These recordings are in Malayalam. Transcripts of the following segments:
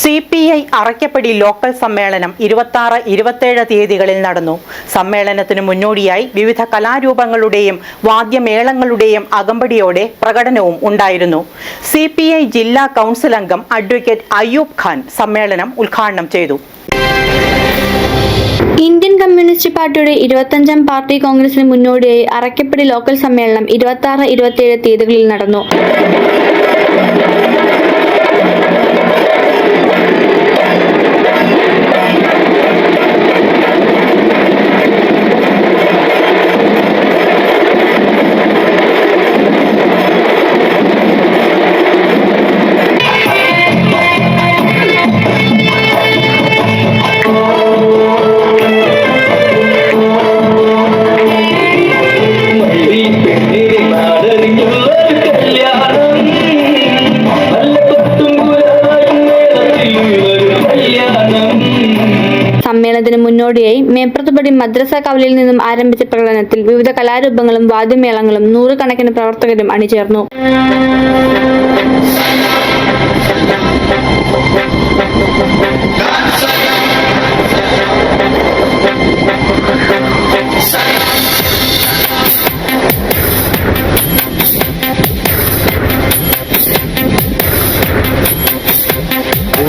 C P I Arakkappady local സമ്മേളനം ഇരുപത്തി ഇരുപത്തേഴ് തീയതികളിൽ നടന്നു. സമ്മേളനത്തിന് മുന്നോടിയായി വിവിധ കലാരൂപങ്ങളുടെയും വാദ്യമേളങ്ങളുടെയും അകമ്പടിയോടെ പ്രകടനവും ഉണ്ടായിരുന്നു. സി പി ഐ ജില്ലാ കൗൺസിൽ അംഗം അഡ്വക്കേറ്റ് അയ്യൂബ് ഖാൻ സമ്മേളനം ഉദ്ഘാടനം ചെയ്തു. ഇന്ത്യൻ കമ്മ്യൂണിസ്റ്റ് പാർട്ടിയുടെ ഇരുപത്തഞ്ചാം പാർട്ടി കോൺഗ്രസിന് മുന്നോടിയായി അറയ്ക്കപ്പടി ലോക്കൽ സമ്മേളനം ഇരുപത്തി ആറ് ഇരുപത്തിയേഴ് തീയതികളിൽ നടന്നു. സമ്മേളനത്തിന് മുന്നോടിയായി മേപ്രത്തുപടി മദ്രസ കവലിൽ നിന്നും ആരംഭിച്ച പ്രകടനത്തിൽ വിവിധ കലാരൂപങ്ങളും വാദ്യമേളങ്ങളും നൂറുകണക്കിന് പ്രവർത്തകരും അണിചേർന്നു.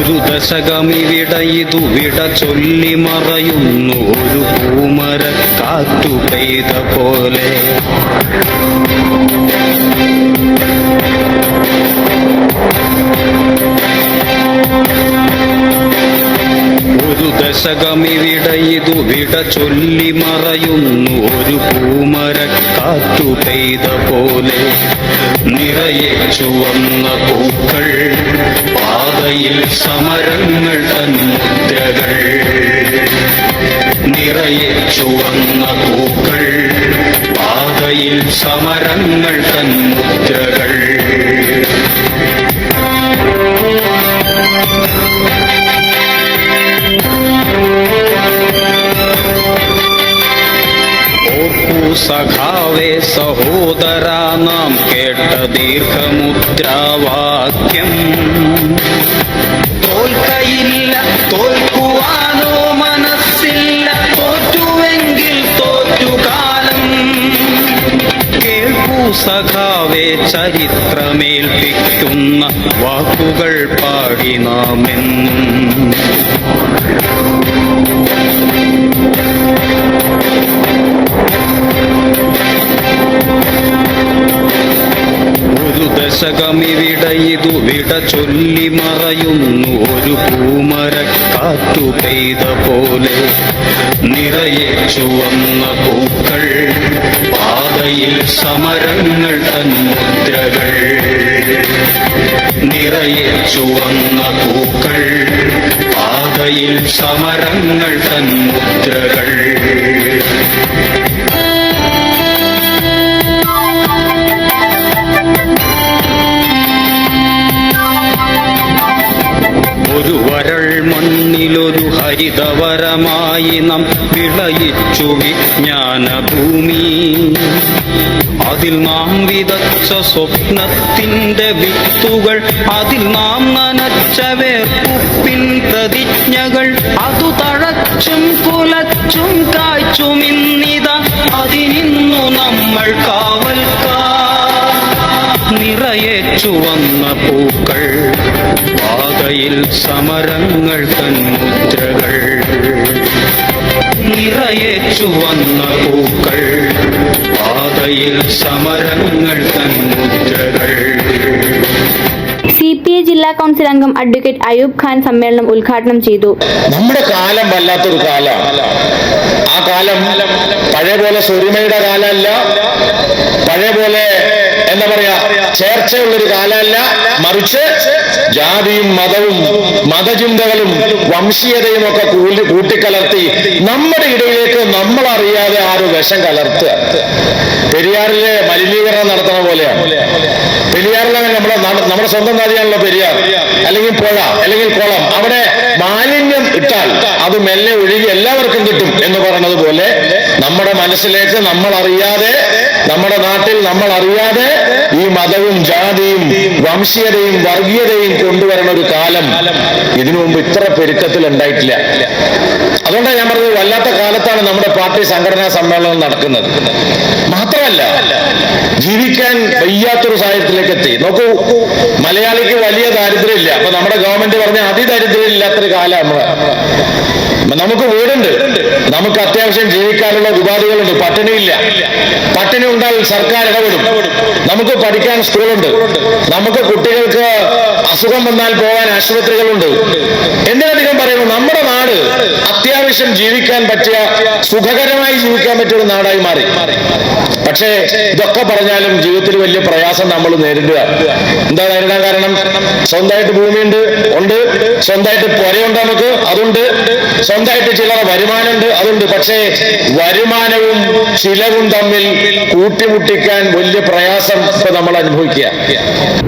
ഒരു ദശകമിവിട ഇതു വിട ചൊല്ലി മറയുന്നു. ഒരു പൂമര കാറ്റു പെയ്ത പോലെ. ഒരു ദശകമിവിടയിതു വിട ചൊല്ലി മറയുന്നു. ഒരു പൂമര കാറ്റു പെയ്ത പോലെ. നിറയെ ചുവന്ന പൂക്കൾ പാതയിൽ സമരങ്ങൾ തന്മുദ്രകൾ നിറയെ ചുവന്ന പൂക്കൾ പാതയിൽ സമരങ്ങൾ ഓർക്കൂ സഖാവേ സഹോദരാ നാം കേട്ട ദീർഘമുദ്രാവാക്യം. ചരിത്രമേൽപ്പിക്കുന്ന വാക്കുകൾ പാടി നാമെന്നും ഒരു വിട ചൊല്ലി മറയുന്നു. ഒരു പൂമര കാറ്റു പെയ്ത പോലെ നിറയെ ചുവന്ന പൂക്കൾ ഒരു വരൾ മണ്ണിലൊരു ഹരിതവരമായി നാം വിളയിച്ചു വിജ്ഞാനഭൂമി. അതിൽ നാം വിതച്ച സ്വപ്നത്തിന്റെ വിത്തുകൾ അതിൽ നാം നിറയെ ചുവന്ന പൂക്കൾ പാതയിൽ സമരങ്ങൾ തന്മുദ്രകൾ നിറയെ ചുവന്ന പൂക്കൾ പാതയിൽ സമരങ്ങൾ തന്മുദ്രകൾ സി പി ഐ ജില്ലാ കൗൺസിൽ അംഗം അഡ്വക്കേറ്റ് അയൂബ് ഖാൻ സമ്മേളനം ഉദ്ഘാടനം ചെയ്തു. നമ്മുടെ കാലം വല്ലാത്തൊരു കാലം ആ കാലം പഴയ പോലെ സുരിമയുടെ കാലമല്ല എന്താ പറയാ? ചേർച്ചയുള്ളൊരു കാലമല്ല. മറിച്ച് ജാതിയും മതവും മതചിന്തകളും വംശീയതയും ഒക്കെ കൂടി കൂട്ടിക്കലർത്തി നമ്മുടെ ഇടയിലേക്ക് നമ്മൾ അറിയാതെ ആരും വിഷം കലർത്തുക പെരിയാറിലെ മലിനീകരണം നടത്തുന്ന പോലെയാണ്. പെരിയാറിലാണ് നമ്മുടെ നമ്മുടെ സ്വന്തം നദിയാണല്ലോ പെരിയാർ. അല്ലെങ്കിൽ പുഴ അല്ലെങ്കിൽ കുളം. അവിടെ മാലിന്യം ഇട്ടാൽ അത് മെല്ലെ ഒഴുകി എല്ലാവർക്കും കിട്ടും എന്ന് പറഞ്ഞതുപോലെ പോലെ നമ്മുടെ മനസ്സിലേക്ക് നമ്മൾ അറിയാതെ നമ്മുടെ നാട്ടിൽ നമ്മൾ അറിയാതെ ഈ മതവും ജാതിയും വംശീയതയും വർഗീയതയും കൊണ്ടുവരുന്ന ഒരു കാലം ഇതിനു മുമ്പ് ഇത്ര പെരുക്കത്തിൽ ഉണ്ടായിട്ടില്ല. അതുകൊണ്ടാണ് ഞാൻ പറഞ്ഞത് വല്ലാത്ത കാലത്താണ് നമ്മുടെ പാർട്ടി സംഘടനാ സമ്മേളനം നടക്കുന്നത്. മാത്രമല്ല ജീവിക്കാൻ വയ്യാത്തൊരു സാഹചര്യത്തിലേക്ക് എത്തി. നോക്കൂ മലയാളിക്ക് വലിയ ദാരിദ്ര്യമില്ല. അപ്പൊ നമ്മുടെ ഗവൺമെന്റ് പറഞ്ഞ അതിദാരിദ്ര്യം ഇല്ലാത്തൊരു കാലം നമുക്ക് വീടുണ്ട്. നമുക്ക് അത്യാവശ്യം ജീവിക്കാനുള്ള ഉപാധികളുണ്ട്. പട്ടിണിയില്ല. പട്ടിണി ഉണ്ടായാൽ സർക്കാർ ഇടപെടും. നമുക്ക് പഠിക്കാൻ സ്കൂളുണ്ട്. നമുക്ക് കുട്ടികൾക്ക് അസുഖം വന്നാൽ പോകാൻ ആശുപത്രികളുണ്ട്. എന്തിനധികം പറയുന്നു? നമ്മുടെ നാട് അത്യാവശ്യം ജീവിക്കാൻ പറ്റിയ സുഖകരമായി ജീവിക്കാൻ പറ്റിയ ഒരു നാടായി മാറി. പക്ഷേ ഇതൊക്കെ പറഞ്ഞാലും ജീവിതത്തിൽ വലിയ പ്രയാസം നമ്മൾ നേരിടുക. എന്താ നേരിടാൻ കാരണം? സ്വന്തമായിട്ട് ഭൂമിയുണ്ട് ഉണ്ട്. സ്വന്തമായിട്ട് പുരയുണ്ട് നമുക്ക് അതുണ്ട്. സ്വന്തമായിട്ട് ചില വരുമാനമുണ്ട് അതുണ്ട്. പക്ഷേ വരുമാനവും ചിലവും തമ്മിൽ കൂട്ടിമുട്ടിക്കാൻ വലിയ പ്രയാസം ഇപ്പൊ നമ്മൾ അനുഭവിക്കുക.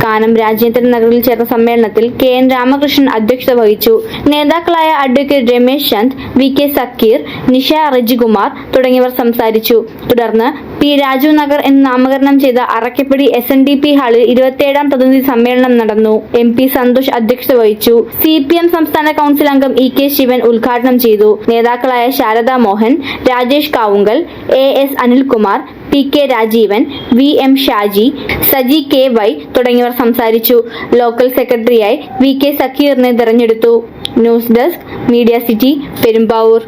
കാനം രാജേന്ദ്രൻ നഗറിൽ ചേർന്ന സമ്മേളനത്തിൽ കെ എൻ രാമകൃഷ്ണൻ അധ്യക്ഷത വഹിച്ചു. നേതാക്കളായ advocate Ramesh Chand V K Zakir Nisha Rajikumar തുടങ്ങിയവർ സംസാരിച്ചു. തുടർന്ന് പി രാജു നഗർ എന്ന് നാമകരണം ചെയ്ത Arakkappady S N D P ഹാളിൽ ഇരുപത്തിയേഴാം പ്രതിനിധി സമ്മേളനം നടന്നു. എം പി സന്തോഷ് അധ്യക്ഷത വഹിച്ചു. സി പി എം സംസ്ഥാന കൗൺസിൽ അംഗം ഇ കെ ശിവൻ ഉദ്ഘാടനം ചെയ്തു. നേതാക്കളായ Sharada Mohan Rajesh Kavungal A S Anilkumar P K Rajeevan V M Shaji Saji K Y തുടങ്ങിയവർ സംസാരിച്ചു. ലോക്കൽ സെക്രട്ടറിയായി വി കെ സക്കീറിനെ തെരഞ്ഞെടുത്തു. News desk media city Perumbavoor.